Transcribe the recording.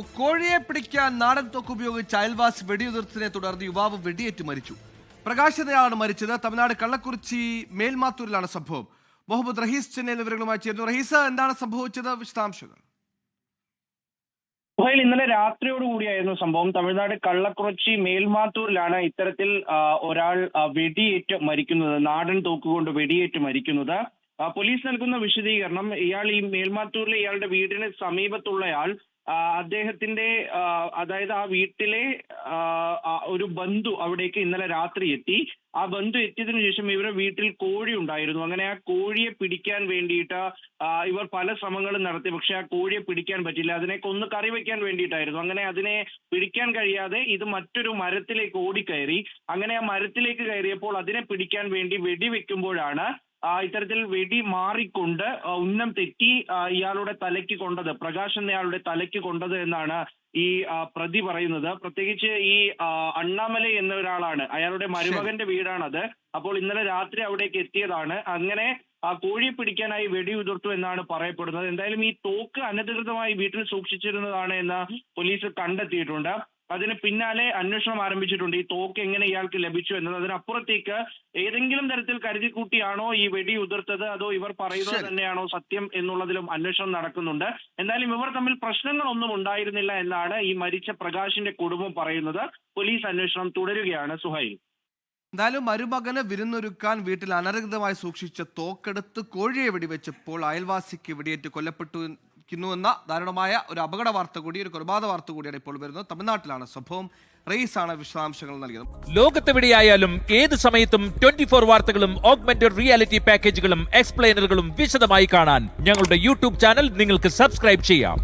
കോഴിയെ പിടിക്കാൻ നാടൻ തോക്ക് ഉപയോഗിച്ച് അയൽവാസി വെടിയുതിർത്തിനെ തുടർന്ന് യുവാവ് വെടിയേറ്റ് മരിച്ചു. പ്രകാശിതയാണ് മരിച്ചത്. തമിഴ്നാട് കള്ളക്കുറിച്ചി മേൽമാത്തൂരിലാണ് സംഭവം. മുഹമ്മദ് റഹീസ് ചെന്നൈ വിവരങ്ങളുമായി ചേരുന്നു. റഹീസ് എന്താണ് സംഭവിച്ചത്? വിശദാംശങ്ങൾ. സുഹൈൽ ഇന്നലെ രാത്രിയോടുകൂടിയായിരുന്നു സംഭവം. തമിഴ്നാട് കള്ളക്കുറച്ചി മേൽമാത്തൂരിലാണ് ഇത്തരത്തിൽ ഒരാൾ വെടിയേറ്റ് മരിക്കുന്നത് നാടൻ തോക്കുകൊണ്ട് വെടിയേറ്റ് മരിക്കുന്നത്. പോലീസ് നൽകുന്ന വിശദീകരണം ഇയാൾ ഈ മേൽമാത്തൂരിലെ ഇയാളുടെ വീടിന് സമീപത്തുള്ളയാൾ അദ്ദേഹത്തിന്റെ അതായത് ആ വീട്ടിലെ ഒരു ബന്ധു അവിടേക്ക് ഇന്നലെ രാത്രി എത്തി. ആ ബന്ധു എത്തിയതിനു ശേഷം ഇവരുടെ വീട്ടിൽ കോഴി ഉണ്ടായിരുന്നു. അങ്ങനെ ആ കോഴിയെ പിടിക്കാൻ വേണ്ടിയിട്ട് ഇവർ പല ശ്രമങ്ങളും നടത്തി. പക്ഷെ ആ കോഴിയെ പിടിക്കാൻ പറ്റില്ല. അതിനെ കൊന്ന് കറി വെക്കാൻ വേണ്ടിയിട്ടായിരുന്നു. അങ്ങനെ അതിനെ പിടിക്കാൻ കഴിയാതെ ഇത് മറ്റൊരു മരത്തിലേക്ക് ഓടിക്കയറി. അങ്ങനെ ആ മരത്തിലേക്ക് കയറിയപ്പോൾ അതിനെ പിടിക്കാൻ വേണ്ടി വെടിവെക്കുമ്പോഴാണ് ഇത്തരത്തിൽ വെടി മാറിക്കൊണ്ട് ഉന്നം തെറ്റി ഇയാളുടെ തലയ്ക്ക് കൊണ്ടത് പ്രകാശ് എന്നയാളുടെ തലയ്ക്ക് കൊണ്ടത് എന്നാണ് ഈ പ്രതി പറയുന്നത്. പ്രത്യേകിച്ച് ഈ അണ്ണാമല എന്ന ഒരാളാണ് അയാളുടെ മരുമകന്റെ വീടാണത്. അപ്പോൾ ഇന്നലെ രാത്രി അവിടേക്ക് എത്തിയതാണ്. അങ്ങനെ ആ കോഴിയെ പിടിക്കാനായി വെടിയുതിർത്തു എന്നാണ് പറയപ്പെടുന്നത്. എന്തായാലും ഈ തോക്ക് അനധികൃതമായി വീട്ടിൽ സൂക്ഷിച്ചിരുന്നതാണ് എന്ന് പോലീസ് കണ്ടെത്തിയിട്ടുണ്ട്. അതിന് പിന്നാലെ അന്വേഷണം ആരംഭിച്ചിട്ടുണ്ട്. ഈ തോക്ക് എങ്ങനെ ഇയാൾക്ക് ലഭിച്ചു എന്നത് അതിനപ്പുറത്തേക്ക് ഏതെങ്കിലും തരത്തിൽ കരുതി കൂട്ടിയാണോ ഈ വെടി ഉതിർത്തത്? അതോ ഇവർ പറയുന്നത് തന്നെയാണോ സത്യം എന്നുള്ളതിലും അന്വേഷണം നടക്കുന്നുണ്ട്. എന്തായാലും ഇവർ തമ്മിൽ പ്രശ്നങ്ങളൊന്നും ഉണ്ടായിരുന്നില്ല എന്നാണ് ഈ മരിച്ച പ്രകാശിന്റെ കുടുംബം പറയുന്നത്. പോലീസ് അന്വേഷണം തുടരുകയാണ്. സുഹൈൽ. എന്തായാലും മരുമകന് വിരുന്നൊരുക്കാൻ വീട്ടിൽ അനധികൃതമായി സൂക്ഷിച്ച തോക്കെടുത്ത് കോഴിയെ വെടിവെച്ചപ്പോൾ അയൽവാസിക്ക് വെടിയേറ്റ് കൊല്ലപ്പെട്ടിരിക്കുന്നുവെന്ന ദാരുണമായ ഒരു അപകട വാർത്ത കൂടി ഒരു കൊലപാതക വാർത്ത കൂടിയാണ് ഇപ്പോൾ വരുന്നത്. തമിഴ്നാട്ടിലാണ് സംഭവം. റേസാണ് വിശദാംശങ്ങൾ നൽകിയത്. ലോകത്തെവിടെയായാലും ഏത് സമയത്തും ട്വന്റി ഫോർ വാർത്തകളും ഓഗ്മെന്റഡ് റിയാലിറ്റി പാക്കേജുകളും എക്സ്പ്ലെയിനറുകളും വിശദമായി കാണാൻ ഞങ്ങളുടെ യൂട്യൂബ് ചാനൽ നിങ്ങൾക്ക് സബ്സ്ക്രൈബ് ചെയ്യാം.